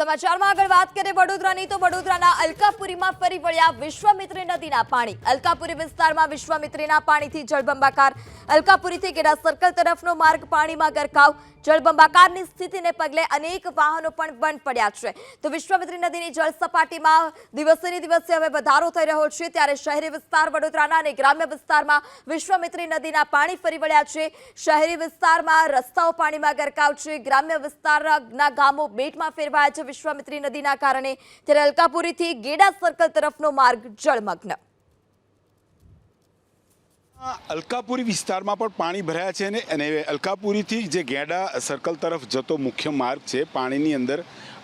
સમાચારમાં આગળ વાત કરીએ વડોદરાની, તો વડોદરાના અલકાપુરીમાં ફરી વળ્યા વિશ્વામિત્રી નદીના પાણી. અલકાપુરી વિસ્તારમાં વિશ્વામિત્રીના પાણીથી જળબંબાકાર, અલકાપુરીથી ગેડા સર્કલ તરફનો માર્ગ પાણીમાં ગરકાવ. જળબંબાકારની સ્થિતિને પગલે અનેક વાહનો પણ બંધ પડ્યા છે. તો વિશ્વામિત્રી નદીની જળ સપાટીમાં દિવસે દિવસે હવે વધારો થઈ રહ્યો છે. ત્યારે શહેરી વિસ્તાર વડોદરાના અને ગ્રામ્ય વિસ્તારમાં વિશ્વામિત્રી નદીના પાણી ફરી વળ્યા છે. શહેરી વિસ્તારમાં રસ્તાઓ પાણીમાં ગરકાવ છે. ગ્રામ્ય વિસ્તારના ગામો બેટમાં ફેરવાયા છે. વિશ્વામિત્રી નદીના કારણે ત્યારે અલકાપુરીથી ગેડા સર્કલ તરફનો માર્ગ જળમગ્ન. અલકાપુરી વિસ્તારમાં પણ પાણી ભરાયા છે અને અને અલકાપુરીથી જે ગેડા સર્કલ તરફ જતો મુખ્ય માર્ગ છે, પાણીની અંદર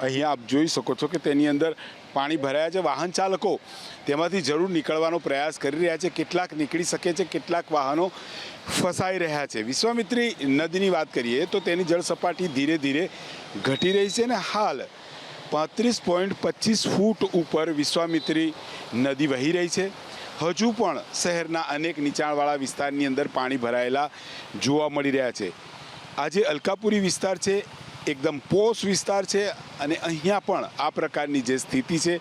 અહીંયા આપ જોઈ શકો છો કે તેની અંદર પાણી ભરાયા છે. વાહન ચાલકો તેમાંથી જરૂર નીકળવાનો પ્રયાસ કરી રહ્યા છે. કેટલાક નીકળી શકે છે, કેટલાક વાહનો ફસાઈ રહ્યા છે. વિશ્વામિત્રી નદીની વાત કરીએ તો તેની જળ સપાટી ધીરે ધીરે ઘટી રહી છે અને હાલ પાંત્રીસ પોઈન્ટ પચીસ ફૂટ ઉપર વિશ્વામિત્રી નદી વહી રહી છે. હજુ પણ શહેરના અનેક નીચાણવાળા વિસ્તારની અંદર પાણી ભરાયેલા જોવા મળી રહ્યા છે. આજે અલકાપુરી વિસ્તાર છે, એકદમ પોશ વિસ્તાર છે અને અહીંયા પણ આ પ્રકારની જે સ્થિતિ છે,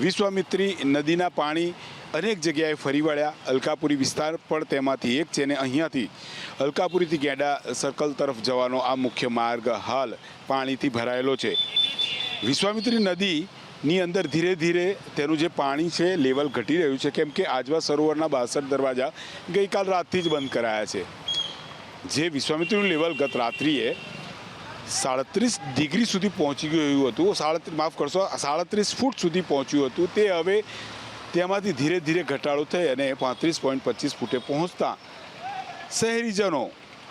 વિશ્વામિત્રી નદીના પાણી અનેક જગ્યાએ ફરી વળ્યા. અલકાપુરી વિસ્તાર પણ તેમાંથી એક છે ને અહીંયાથી અલકાપુરીથી ગેડા સર્કલ તરફ જવાનો આ મુખ્ય માર્ગ હાલ પાણીથી ભરાયેલો છે. વિશ્વામિત્રી નદીની અંદર ધીરે ધીરે તેનું જે પાણી છે, લેવલ ઘટી રહ્યું છે, કેમ કે આજવા સરોવરના બાસઠ દરવાજા ગઈકાલ રાતથી જ બંધ કરાયા છે. જે વિશ્વામિત્રીનું લેવલ ગત રાત્રિએ સાડત્રીસ ડિગ્રી સુધી પહોંચી ગયું હતું. સાડત્રીસ માફ કરશો, સાડત્રીસ ફૂટ સુધી પહોંચ્યું હતું. તે હવે તેમાંથી ધીરે ધીરે ઘટાડો થઈ અને પાંત્રીસ પોઈન્ટ પચીસ ફૂટે પહોંચતા શહેરીજનો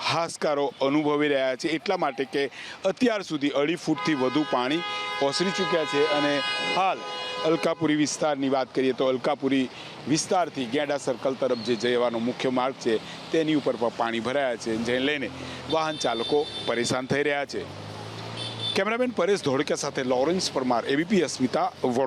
હાશકારો અનુભવી રહ્યા છે. એટલા માટે કે અત્યાર સુધી અઢી ફૂટથી વધુ પાણી ઓસરી ચૂક્યા છે અને હાલ અલકાપુરી વિસ્તારની વાત કરીએ તો અલકાપુરી વિસ્તારથી ગેંડા સર્કલ તરફ જે જવાનો મુખ્ય માર્ગ છે તેની ઉપર પણ પાણી ભરાયા છે. જેને લઈને વાહન ચાલકો પરેશાન થઈ રહ્યા છે. કેમેરામેન પરેશ ધોળકિયા સાથે લોરેન્સ પરમાર એબીપી અસ્મિતા વડોદરા.